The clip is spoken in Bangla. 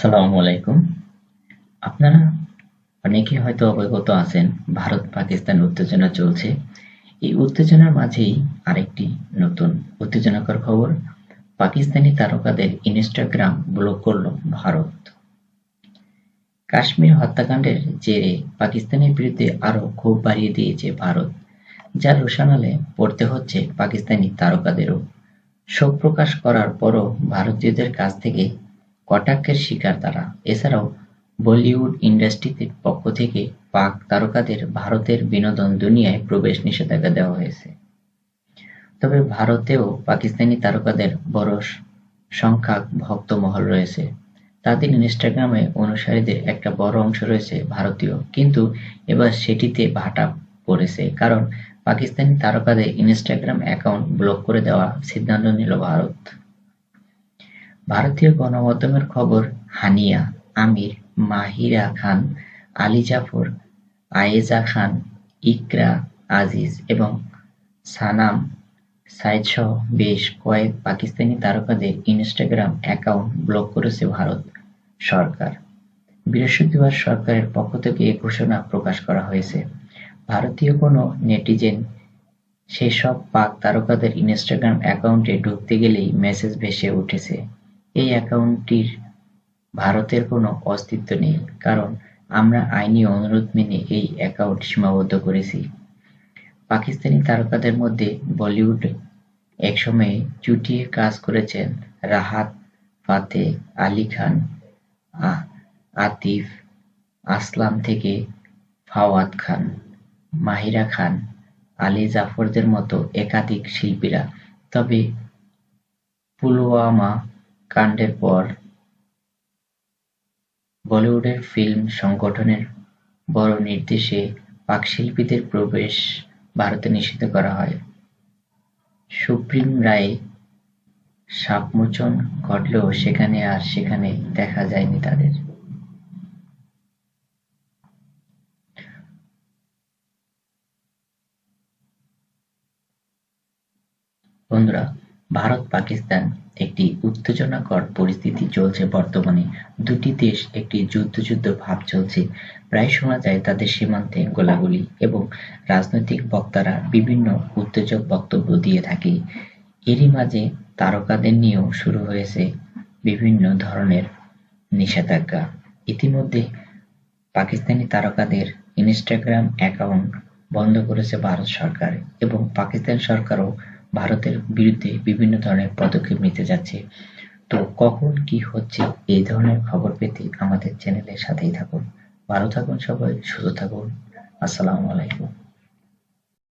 আসসালামু আলাইকুম। আপনারা অনেকে হয়তো অবগত আছেন, ভারত পাকিস্তান উত্তেজনা চলছে। এই উত্তেজনার মাঝেই আরেকটি নতুন উত্তেজনাকর খবর, পাকিস্তানি তারকাদের ইনস্টাগ্রাম ব্লক করল ভারত। কাশ্মীর হত্যাকাণ্ডের জেরে পাকিস্তানের বিরুদ্ধে আরও ক্ষোভ বাড়িয়ে দিয়েছে ভারত যার রোশানালে পড়তে হচ্ছে পাকিস্তানি তারকাদেরও। শোক প্রকাশ করার পরও ভারতীয়দের কাছ থেকে কটাক্ষের শিকার তারা। এছাড়াও বলিউড ইন্ডাস্ট্রিতে পক্ষ থেকে পাক তারকাদের ভারতের বিনোদন দুনিয়ায় প্রবেশ নিষেধাজ্ঞা দেওয়া হয়েছে। তবে ভারতেও পাকিস্তানি তারকাদের বড় সংখ্যক ভক্ত মহল রয়েছে তাদের ইনস্টাগ্রামে অনুসারীদের একটা বড় অংশ রয়েছে ভারতীয়। কিন্তু এবার সেটিতে ভাটা পড়েছে কারণ পাকিস্তানি তারকাদের ইনস্টাগ্রাম অ্যাকাউন্ট ব্লক করে দেওয়ার সিদ্ধান্ত নিল ভারত। ভারতীয় গণমাধ্যমের খবর, হানিয়া, আমির, মাহিরা খান, আলী জাফর, আয়েজা খান, ইকরা, আজিজ এবং সানাম সাইদসহ বেশ কয়েক পাকিস্তানি তারকাদের ইনস্টাগ্রাম অ্যাকাউন্ট ব্লক করেছে ভারত সরকার। বৃহস্পতিবার সরকারের পক্ষ থেকে এ ঘোষণা প্রকাশ করা হয়েছে। ভারতীয় কোনো নেটিজেন সেসব পাক তারকাদের ইনস্টাগ্রাম অ্যাকাউন্টে ঢুকতে গেলেই মেসেজ ভেসে উঠেছে। এই অ্যাকাউন্টটির ভারতের কোনো অস্তিত্ব নেই, কারণ আমরা আইনি অনুরোধ মেনে এই অ্যাকাউন্ট সীমাবদ্ধ করেছি। পাকিস্তানি তারকাদের মধ্যে বলিউড একসময়ে চুটিয়ে কাজ করেছেন রাহাত, ফাতে আলী খান আতিফ, আসলাম থেকে ফাওয়াদ খান, মাহিরা খান, আলী জাফরদের মতো একাধিক শিল্পীরা। তবে পুলওয়ামা কাণ্ডের পর বলিউডের ফিল্ম সংগঠনের বড় নির্দেশে পাক শিল্পীদের প্রবেশ ভারতে নিষিদ্ধ করা হয়। সুপ্রিম রায়ে সাপমোচন ঘটলেও সেখানে আর সেখানে দেখা যায়নি তাদের। বন্ধুরা ভারত, পাকিস্তান একটি উত্তেজনাকর পরিস্থিতি চলছে বর্তমানে। দুটি দেশ একটি যুদ্ধ যুদ্ধ ভাব চলছে। প্রায় শোনা যায় তাদের সীমান্তে গোলাগুলি এবং রাজনৈতিক বক্তারা বিভিন্ন উত্তেজক বক্তব্য দিয়ে থাকে। এরই মাঝে তারকাদের নিয়েও শুরু হয়েছে বিভিন্ন ধরনের নিষেধাজ্ঞা। ইতিমধ্যে পাকিস্তানি তারকাদের ইনস্টাগ্রাম অ্যাকাউন্ট বন্ধ করেছে ভারত সরকার এবং পাকিস্তান সরকারও ভারতের বিরুদ্ধে বিভিন্ন ধরনের পদক্ষেপ নিতে যাচ্ছে। তো কখন কি হচ্ছে এই ধরনের খবর পেতে আমাদের চ্যানেলের সাথেই থাকুন। ভালো থাকুন সবাই, সুস্থ থাকুন। আসসালামু আলাইকুম।